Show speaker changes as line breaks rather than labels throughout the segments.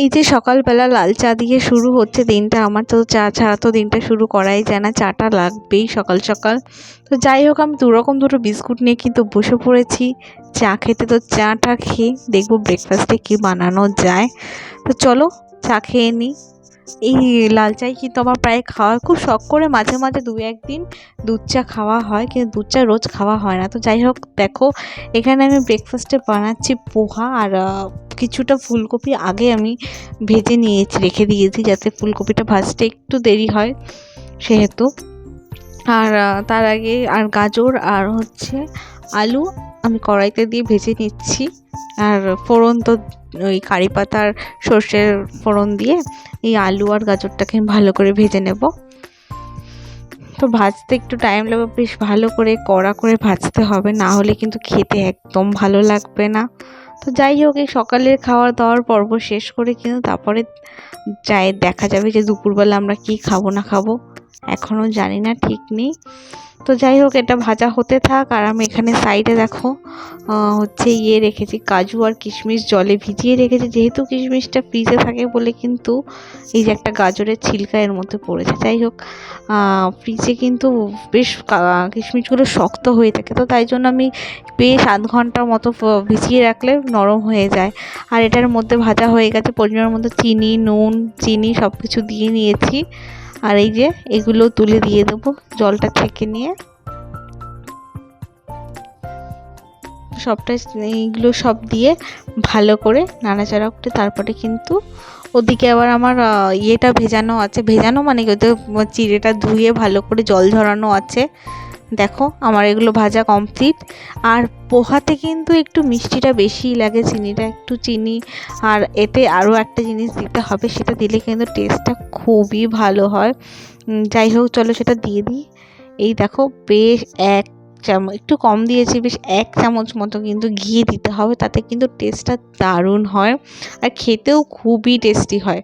এই যে সকালবেলা লাল চা দিয়ে শুরু হচ্ছে দিনটা, আমার তো চা ছাড়া তো দিনটা শুরু করাই যায় না, চাটা লাগবেই সকাল সকাল। তো যাই হোক, আমি দুরকম দুটো বিস্কুট নিয়ে কিন্তু বসে পড়েছি। চা খেতে তো চাটা খেয়ে দেখব ব্রেকফাস্টে কী বানানো যায়। তো চলো চা খেয়ে নিই এই লাল চাই কিন্তু আমার প্রায় খাওয়া খুব শখ করে মাঝে মাঝে দু একদিন দুধ চা খাওয়া হয়, কিন্তু দুধ চা রোজ খাওয়া হয় না। তো যাই হোক, দেখো, এখানে আমি ব্রেকফাস্টে বানাচ্ছি পোহা আর কিছুটা ফুলকপি আগে আমি ভেজে নিয়েছি, রেখে দিয়েছি যাতে ফুলকপিটা ভাজতে একটু দেরি হয় সেহেতু। আর তার আগে আর গাজর আর হচ্ছে আলু আমি কড়াইতে দিয়ে ভেজে নিচ্ছি। আর ফোড়ন তো ওই কারি পাতার সর্ষের ফোড়ন দিয়ে এই আলু আর গাজরটাকে ভালো করে ভেজে নেব। তো ভাজতে একটু টাইম লাগবে, বেশ ভালো করে কড়া করে ভাজতে হবে, না হলে কিন্তু খেতে একদম ভালো লাগবে না। তো যাই হোক, এই সকালের খাওয়ার দাওয়ার পর্ব শেষ করে কিন্তু তারপরে যাই দেখা যাবে যে দুপুরবেলা আমরা কি খাব না খাব এখনও জানি না, ঠিক নেই। তো যাই হোক, এটা ভাজা হতে থাক আর আমি এখানে সাইডে দেখো হচ্ছে ইয়ে রেখেছি, কাজু আর কিশমিশ জলে ভিজিয়ে রেখেছি। যেহেতু কিশমিশটা ফ্রিজে থাকে বলে কিন্তু এই যে একটা গাজরের ছিলকা এর মধ্যে পড়েছে। যাই হোক ফ্রিজে কিন্তু বেশ কিশমিশগুলো শক্ত হয়ে থাকে। তো তাই জন্য আমি বেশ আধ ঘণ্টার মতো ভিজিয়ে রাখলে নরম হয়ে যায়। আর এটার মধ্যে ভাজা হয়ে গেছে, পরিমাণ মতো চিনি, নুন, চিনি সব কিছু দিয়ে নিয়েছি। আর এই যে এগুলো তুলে দিয়ে দেবো জলটা ছেঁকে নিয়ে। সবটা এইগুলো সব দিয়ে ভালো করে নাড়াচাড়া করে তারপরে কিন্তু ওদিকে আবার আমার ইয়েটা ভেজানো আছে। ভেজানো মানে কি? চিড়েটা ধুয়ে ভালো করে জল ঝরানো আছে। দেখো, আমার এগুলো ভাজা কমপ্লিট আর পোহাতে কিন্তু একটু মিষ্টিটা বেশি লাগে, চিনিটা একটু চিনি। আর এতে আরও একটা জিনিস দিতে হবে, সেটা দিলে কিন্তু টেস্টটা খুবই ভালো হয়। যাই হোক, চলো সেটা দিয়ে দিই। এই দেখো, বেশ এক চামচ, একটু কম দিয়েছি, বেশ এক চামচ মতো কিন্তু ঘি দিতে হবে, তাতে কিন্তু টেস্টটা দারুণ হয়। আর খেতেও খুবই টেস্টি হয়।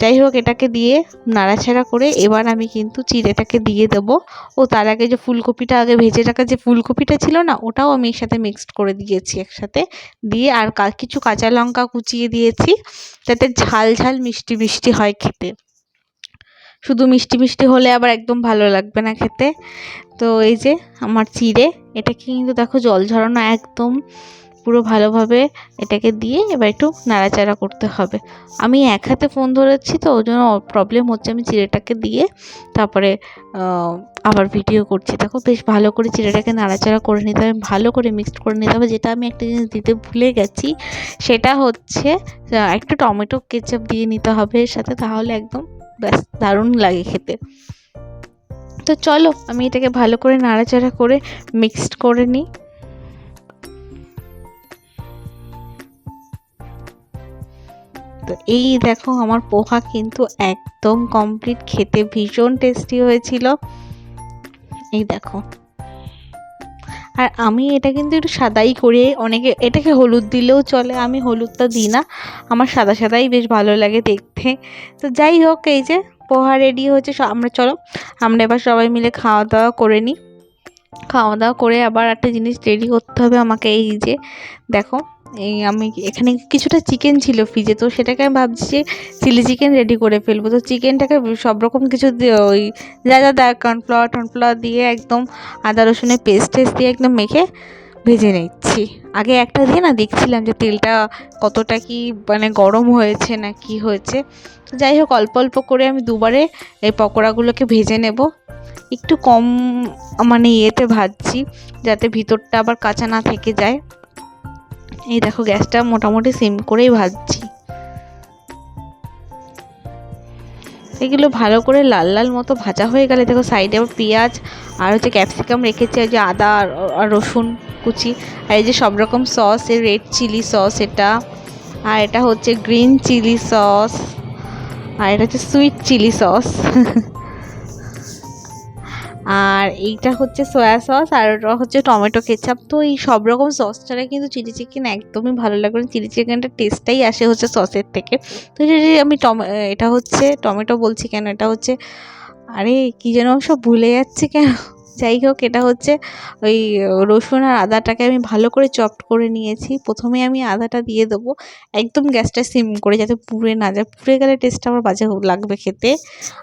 যাই হোক এটাকে দিয়ে নাড়াচাড়া করে এবার আমি কিন্তু চিড়েটাকে দিয়ে দেবো। ও তার আগে যে ফুলকপিটা, আগে ভেজে রাখা যে ফুলকপিটা ছিল না, ওটাও আমি এর সাথে মিক্সড করে দিয়েছি একসাথে। দিয়ে আর কিছু কাঁচা লঙ্কা কুচিয়ে দিয়েছি, যাতে ঝাল ঝাল মিষ্টি মিষ্টি হয় খেতে। শুধু মিষ্টি মিষ্টি হলে আবার একদম ভালো লাগবে না খেতে। তো এই যে আমার চিড়ে, এটাকে কিন্তু দেখো জল ঝরানো একদম পুরো ভালোভাবে এটাকে দিয়ে এবার একটু নাড়াচাড়া করতে হবে। আমি এক হাতে ফোন ধরেছি তো ওই জন্য প্রবলেম হচ্ছে আমি চিড়েটাকে দিয়ে তারপরে আবার ভিডিও করছি। দেখো বেশ ভালো করে চিড়েটাকে নাড়াচাড়া করে নিতে হবে, ভালো করে মিক্সড করে নিতে হবে। যেটা আমি একটা জিনিস দিতে ভুলে গেছি, সেটা হচ্ছে একটু টমেটো কেচাপ দিয়ে নিতে হবে এর সাথে, তাহলে একদম ব্যাস দারুণ লাগে খেতে। তো চলো, আমি এটাকে ভালো করে নাড়াচাড়া করে মিক্সড করে নিই। তো এই দেখো আমার পোহা কিন্তু একদম কমপ্লিট খেতে ভীষণ টেস্টি হয়েছিল। এই দেখো। আর আমি এটা কিন্তু একটু সাদাই করে। অনেকে, এটাকে হলুদ দিলেও চলে, আমি হলুদটা দিই না। আমার সাদা সাদাই বেশ ভালো লাগে দেখতে। তো যাই হোক, এই যে পোহা রেডি হয়েছে আমরা চলো, আমরা এবার সবাই মিলে খাওয়া দাওয়া করে নিই। খাওয়া দাওয়া করে আবার একটা জিনিস রেডি করতে হবে আমাকে, এই যে দেখো, এই আমি এখানে কিছুটা চিকেন ছিল ফ্রিজে তো সেটাকে আমি ভাবছি যে চিলি চিকেন রেডি করে ফেলব। তো চিকেনটাকে সব রকম কিছু ওই যা যা দেয় কর্নফ্লাওয়ার টর্নফ্লাওয়ার দিয়ে একদম আদা রসুনের পেস্ট টেস্ট দিয়ে একদম মেখে ভেজে নিচ্ছি। আগে একটা দিয়ে না দেখছিলাম যে তেলটা কতটা কি মানে গরম হয়েছে না কি হয়েছে। তো যাই হোক, অল্প অল্প করে আমি দুবারে এই পকোড়াগুলোকে ভেজে নেব। একটু কম মানে ইয়েতে ভাজছি, যাতে ভিতরটা আবার কাঁচা না থেকে যায়। এই দেখো, গ্যাসটা মোটামুটি সিম করেই ভাজছি। এগুলো ভালো করে লাল লাল মতো ভাজা হয়ে গেলে, দেখো সাইডে আবার পেঁয়াজ আর হচ্ছে ক্যাপসিকাম রেখেছি আর যে আদা আর রসুন কুচি, আর এই যে সব রকম সস এর রেড চিলি সস এটা, আর এটা হচ্ছে গ্রিন চিলি সস আর এটা হচ্ছে সুইট চিলি সস আর এইটা হচ্ছে সয়া সস আর ওটা হচ্ছে টমেটো কেচাপ তো এই সব রকম সস ছাড়া কিন্তু চিলি চিকেন একদমই ভালো লাগবে না চিলি চিকেনটা টেস্টটাই আসে হচ্ছে সসের থেকে। তো আমি টমে এটা হচ্ছে টমেটো বলছি কেন? এটা হচ্ছে, আরে কী যেন সব ভুলে যাচ্ছে কেন? যাই হোক, এটা হচ্ছে ওই রসুন আর আদাটাকে আমি ভালো করে চপড করে নিয়েছি। প্রথমে আমি আদাটা দিয়ে দেবো, একদম গ্যাসটা সিম করে যাতে পুড়ে না যায়। পুড়ে গেলে টেস্টটা আমার বাজে লাগবে খেতে।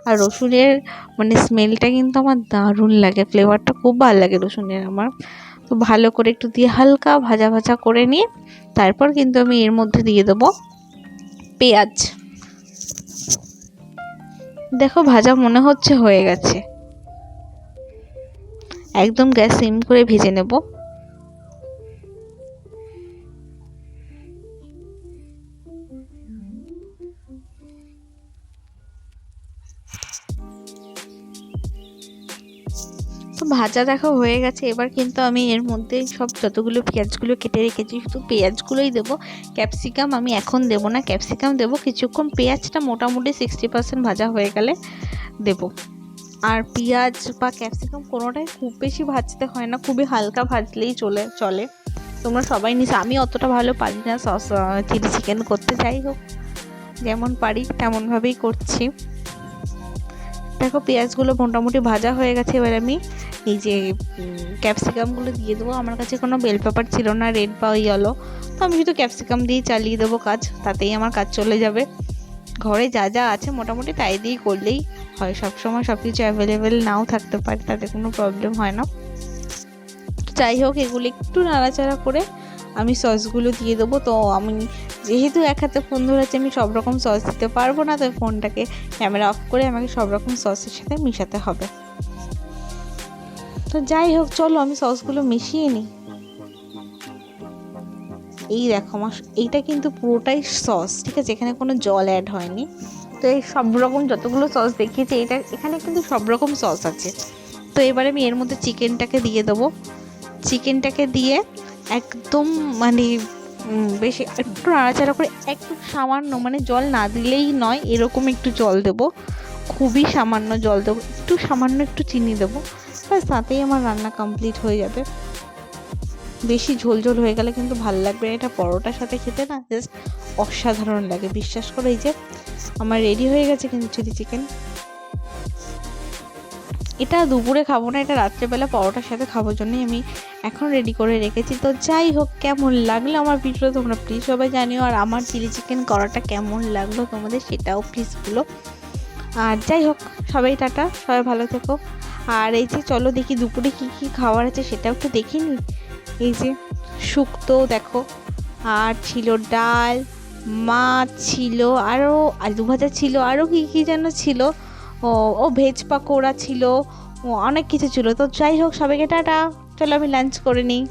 আর রসুনের মানে স্মেলটা কিন্তু আমার দারুণ লাগে। ফ্লেভারটা খুব ভালো লাগে রসুনের আমার। তো ভালো করে একটু দিয়ে হালকা ভাজা ভাজা করে নিয়ে, তারপর কিন্তু আমি এর মধ্যে দিয়ে দেবো পেঁয়াজ। দেখো, ভাজা মনে হচ্ছে হয়ে গেছে। একদম গ্যাস সিম করে ভেজে নেব। তো ভাজা দেখা হয়ে গেছে। এবার কিন্তু আমি এর মধ্যে সব যতগুলো পেঁয়াজগুলো কেটে রেখেছি, শুধু পেঁয়াজগুলোই দেবো। ক্যাপসিকাম আমি এখন দেবো না, ক্যাপসিকাম দেবো। কিছুক্ষণ পেঁয়াজটা মোটামুটি সিক্সটি পার্সেন্ট ভাজা হয়ে গেলে দেবো। আর পেঁয়াজ বা ক্যাপসিকাম কোনোটাই খুব বেশি ভাজতে হয় না, খুবই হালকা ভাজলেই চলে চলে। তোমরা সবাই নিস আমি অতটা ভালো পারি না, সস চিলি চিকেন করতে, যাই হোক। যেমন পারি, তেমনভাবেই করছি। দেখো, পেঁয়াজগুলো মোটামুটি ভাজা হয়ে গেছে, এবার আমি এই যে ক্যাপসিকামগুলো দিয়ে দেবো। আমার কাছে কোনো বেল পেপার ছিল না, রেড বা ইয়েলো তো আমি শুধু ক্যাপসিকাম দিয়েই চালিয়ে দেবো কাজ, তাতেই আমার কাজ চলে যাবে। ঘরে যা যা আছে মোটামুটি তাই দিয়েই করলেই হয়। সবসময় সব কিছু অ্যাভেলেবেল নাও থাকতে পারে, তাতে কোনো প্রবলেম হয় না। যাই হোক, এগুলো একটু নাড়াচাড়া করে আমি সসগুলো দিয়ে দেবো। তো আমি যেহেতু এক হাতে ফোন ধরেছি, আমি সব রকম সস দিতে পারব না তাই ফোনটাকে ক্যামেরা অফ করে আমাকে সব রকম সসের সাথে মিশাতে হবে। তো যাই হোক, চলো আমি সসগুলো মিশিয়ে নিই। এই দেখো আমার এইটা কিন্তু পুরোটাই সস ঠিক আছে? এখানে কোনো জল অ্যাড হয়নি। তো এই সব রকম যতগুলো সস দেখিয়েছি এটা এখানে কিন্তু সব রকম সস আছে। তো এবারে আমি এর মধ্যে চিকেনটাকে দিয়ে দেবো। চিকেনটাকে দিয়ে একদম মানে বেশি একটু নাড়াচাড়া করে, একটু সামান্য মানে জল না দিলেই নয়, এরকম একটু জল দেবো। খুবই সামান্য জল দেবো, একটু সামান্য একটু চিনি দেবো। ব্যাস, তাতেই আমার রান্না কমপ্লিট হয়ে যাবে। বেশি ঝোল ঝোল হয়ে গেলে কিন্তু ভালো লাগবে না। এটা পরোটার সাথে খেতে না জাস্ট অসাধারণ লাগে। বিশ্বাস করে, এই যে আমার রেডি হয়ে গেছে কিন্তু চিলি চিকেন এটা দুপুরে খাব না, এটা রাত্রেবেলা পরোটার সাথে খাবার জন্যই আমি এখন রেডি করে রেখেছি। তো যাই হোক, কেমন লাগল আমার ভিডিওটা তোমরা প্লিজ সবাই জানিও। আর আমার চিলি চিকেন করাটা কেমন লাগল তোমাদের সেটাও প্লিজ বলো। আর যাই হোক, সবাই টাটা, সবাই ভালো থেকো। আর এই যে চলো দেখি দুপুরে কী কী খাবার আছে সেটাও একটু দেখিনি এই যে শুক্তো, দেখো, আর ছিল ডাল, মাছ ছিল আরও আলু ভাজা ছিল আরও কী কী যেন ছিল, ও ও ভেজ পাকোড়া ছিল অনেক কিছু ছিল। তো যাই হোক, সবাইকে টাটা। চলো, আমি লাঞ্চ করে নিই।